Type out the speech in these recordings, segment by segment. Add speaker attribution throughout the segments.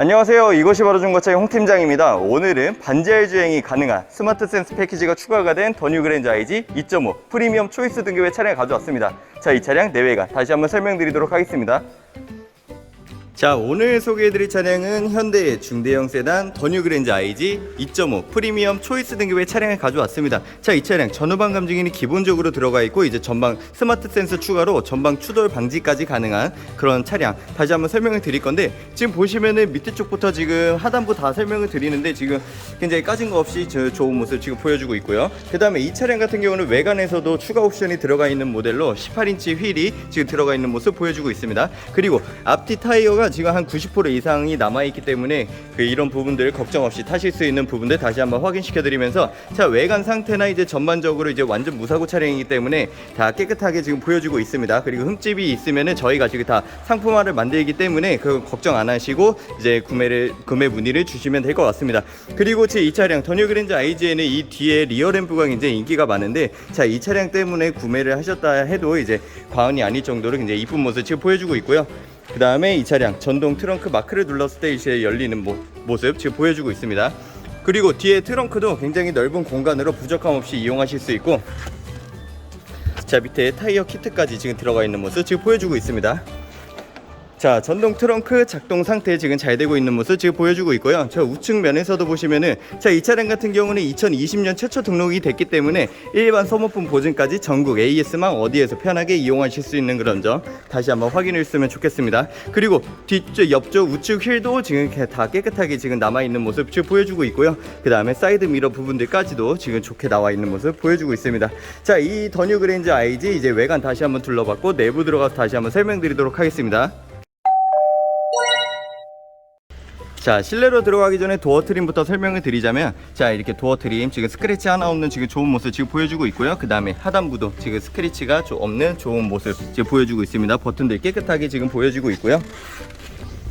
Speaker 1: 안녕하세요. 이것이 바로 중고차의 홍 팀장입니다. 오늘은 반지하 주행이 가능한 스마트 센스 패키지가 추가가 된 더뉴 그랜저 IG 2.5 프리미엄 초이스 등급의 차량을 가져왔습니다. 자, 이 차량 내외관 다시 한번 설명드리도록 하겠습니다. 자 오늘 소개해드릴 차량은 현대의 중대형 세단 더뉴 그랜저 IG 2.5 프리미엄 초이스 등급의 차량을 가져왔습니다. 자 이 차량 전후방 감지기는 기본적으로 들어가 있고 이제 전방 스마트 센서 추가로 전방 추돌 방지까지 가능한 그런 차량 다시 한번 설명을 드릴 건데 지금 보시면은 밑에 쪽부터 지금 하단부 다 설명을 드리는데 지금 굉장히 까진 거 없이 저 좋은 모습 지금 보여주고 있고요. 그 다음에 이 차량 같은 경우는 외관에서도 추가 옵션이 들어가 있는 모델로 18인치 휠이 지금 들어가 있는 모습 보여주고 있습니다. 그리고 앞뒤 타이어가 지금 한 90% 이상이 남아있기 때문에 그 이런 부분들 걱정 없이 타실 수 있는 부분들 다시 한번 확인시켜 드리면서 자 외관 상태나 이제 전반적으로 이제 완전 무사고 차량이기 때문에 다 깨끗하게 지금 보여주고 있습니다. 그리고 흠집이 있으면은 저희가 지금 다 상품화를 만들기 때문에 그 걱정 안 하시고 이제 구매를 구매 문의를 주시면 될 것 같습니다. 그리고 제 이 차량 더뉴 그랜저 IG에는 이 뒤에 리어 램프가 굉장히 인기가 많은데 자 이 차량 때문에 구매를 하셨다 해도 이제 과언이 아닐 정도로 굉장히 이쁜 모습 지금 보여주고 있고요 그 다음에 이 차량 전동 트렁크 마크를 눌렀을 때 이제 열리는 모, 모습 지금 보여주고 있습니다. 그리고 뒤에 트렁크도 굉장히 넓은 공간으로 부족함 없이 이용하실 수 있고 자 밑에 타이어 키트까지 지금 들어가 있는 모습 지금 보여주고 있습니다. 자 전동 트렁크 작동 상태 지금 잘 되고 있는 모습 지금 보여주고 있고요. 저 우측 면에서도 보시면은 자 이 차량 같은 경우는 2020년 최초 등록이 됐기 때문에 일반 소모품 보증까지 전국 AS망 어디에서 편하게 이용하실 수 있는 그런 점 다시 한번 확인해 주시면 좋겠습니다. 그리고 뒤쪽 옆쪽 우측 휠도 지금 다 깨끗하게 지금 남아 있는 모습 지금 보여주고 있고요. 그 다음에 사이드 미러 부분들까지도 지금 좋게 나와 있는 모습 보여주고 있습니다. 자 이 더뉴 그랜저 IG 이제 외관 다시 한번 둘러봤고 내부 들어가서 다시 한번 설명드리도록 하겠습니다 자 실내로 들어가기 전에 도어 트림부터 설명을 드리자면 자 이렇게 도어 트림 지금 스크래치 하나 없는 지금 좋은 모습 지금 보여주고 있고요. 그 다음에 하단부도 지금 스크래치가 좀 없는 좋은 모습 지금 보여주고 있습니다. 버튼들 깨끗하게 지금 보여주고 있고요.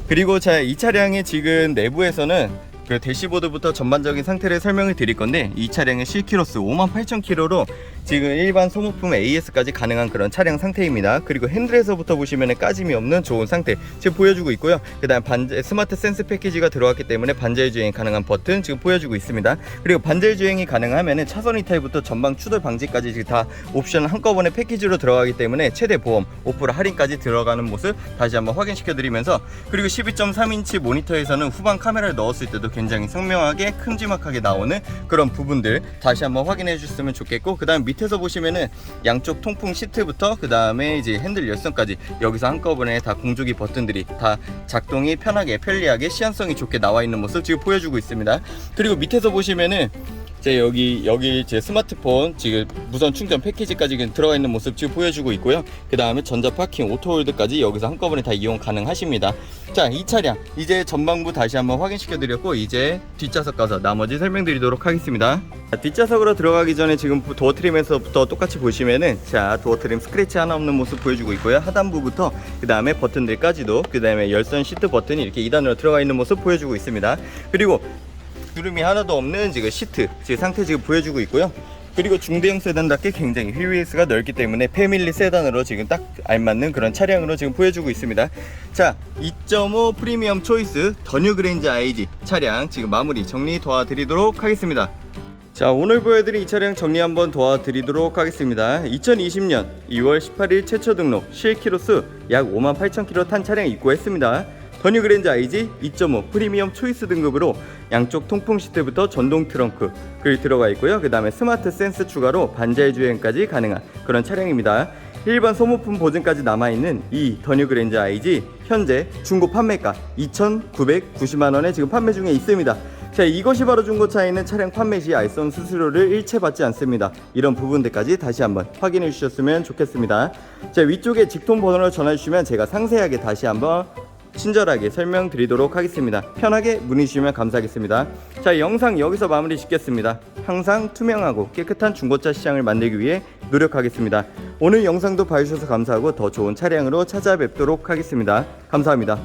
Speaker 1: 그리고 자 이 차량의 지금 내부에서는 그 대시보드부터 전반적인 상태를 설명을 드릴 건데 이 차량의 실키로수 58,000km로 지금 일반 소모품 AS까지 가능한 그런 차량 상태입니다. 그리고 핸들에서부터 보시면 까짐이 없는 좋은 상태 지금 보여주고 있고요. 그 다음 반제 스마트 센스 패키지가 들어왔기 때문에 반자율 주행 가능한 버튼 지금 보여주고 있습니다. 그리고 반자율 주행이 가능하면은 차선 이탈부터 전방 추돌 방지까지 지금 다 옵션 한꺼번에 패키지로 들어가기 때문에 최대 보험 5% 할인까지 들어가는 모습 다시 한번 확인시켜 드리면서 그리고 12.3인치 모니터에서는 후방 카메라를 넣었을 때도 굉장히 선명하게 큼지막하게 나오는 그런 부분들 다시 한번 확인해 주셨으면 좋겠고 그 다음 밑 에서 보시면은 양쪽 통풍 시트부터 그 다음에 이제 핸들 열선까지 여기서 한꺼번에 다 공조기 버튼들이 다 작동이 편하게 편리하게 시한성이 좋게 나와 있는 모습 지금 보여주고 있습니다. 그리고 밑에서 보시면은 제 여기 여기 제 스마트폰 지금 무선 충전 패키지까지 들어가 있는 모습 지금 보여주고 있고요. 그 다음에 전자 파킹 오토홀드까지 여기서 한꺼번에 다 이용 가능하십니다. 자, 이 차량 이제 전방부 다시 한번 확인시켜 드렸고 이제 뒷좌석 가서 나머지 설명드리도록 하겠습니다. 자, 뒷좌석으로 들어가기 전에 지금 도어 트림에서부터 똑같이 보시면은 자 도어 트림 스크래치 하나 없는 모습 보여주고 있고요. 하단부부터 그 다음에 버튼들까지도 그 다음에 열선 시트 버튼이 이렇게 2단으로 들어가 있는 모습 보여주고 있습니다. 그리고 주름이 하나도 없는 지금 시트 지금 상태 지금 보여주고 있고요. 그리고 중대형 세단답게 굉장히 휠베이스가 넓기 때문에 패밀리 세단으로 지금 딱 알맞는 그런 차량으로 지금 보여주고 있습니다. 자, 2.5 프리미엄 초이스 더뉴 그랜저 IG 차량 지금 마무리 정리 도와드리도록 하겠습니다. 자 오늘 보여드린 이 차량 정리 한번 도와드리도록 하겠습니다 2020년 2월 18일 최초 등록 실 키로수 약 58,000km 탄 차량 입고했습니다 더뉴 그랜저 IG 2.5 프리미엄 초이스 등급으로 양쪽 통풍 시트부터 전동 트렁크 그 들어가 있고요. 그 다음에 스마트 센스 추가로 반자율 주행까지 가능한 그런 차량입니다. 일반 소모품 보증까지 남아있는 이 더뉴 그랜저 IG 현재 중고 판매가 2,990만원에 지금 판매 중에 있습니다. 자 이것이 바로 중고차에 있는 차량 판매 시 알선 수수료를 일체 받지 않습니다. 이런 부분들까지 다시 한번 확인해 주셨으면 좋겠습니다. 자 위쪽에 직통 번호를 전해 주시면 제가 상세하게 다시 한번 친절하게 설명드리도록 하겠습니다. 편하게 문의 주시면 감사하겠습니다. 자 영상 여기서 마무리 짓겠습니다. 항상 투명하고 깨끗한 중고차 시장을 만들기 위해 노력하겠습니다. 오늘 영상도 봐주셔서 감사하고 더 좋은 차량으로 찾아뵙도록 하겠습니다. 감사합니다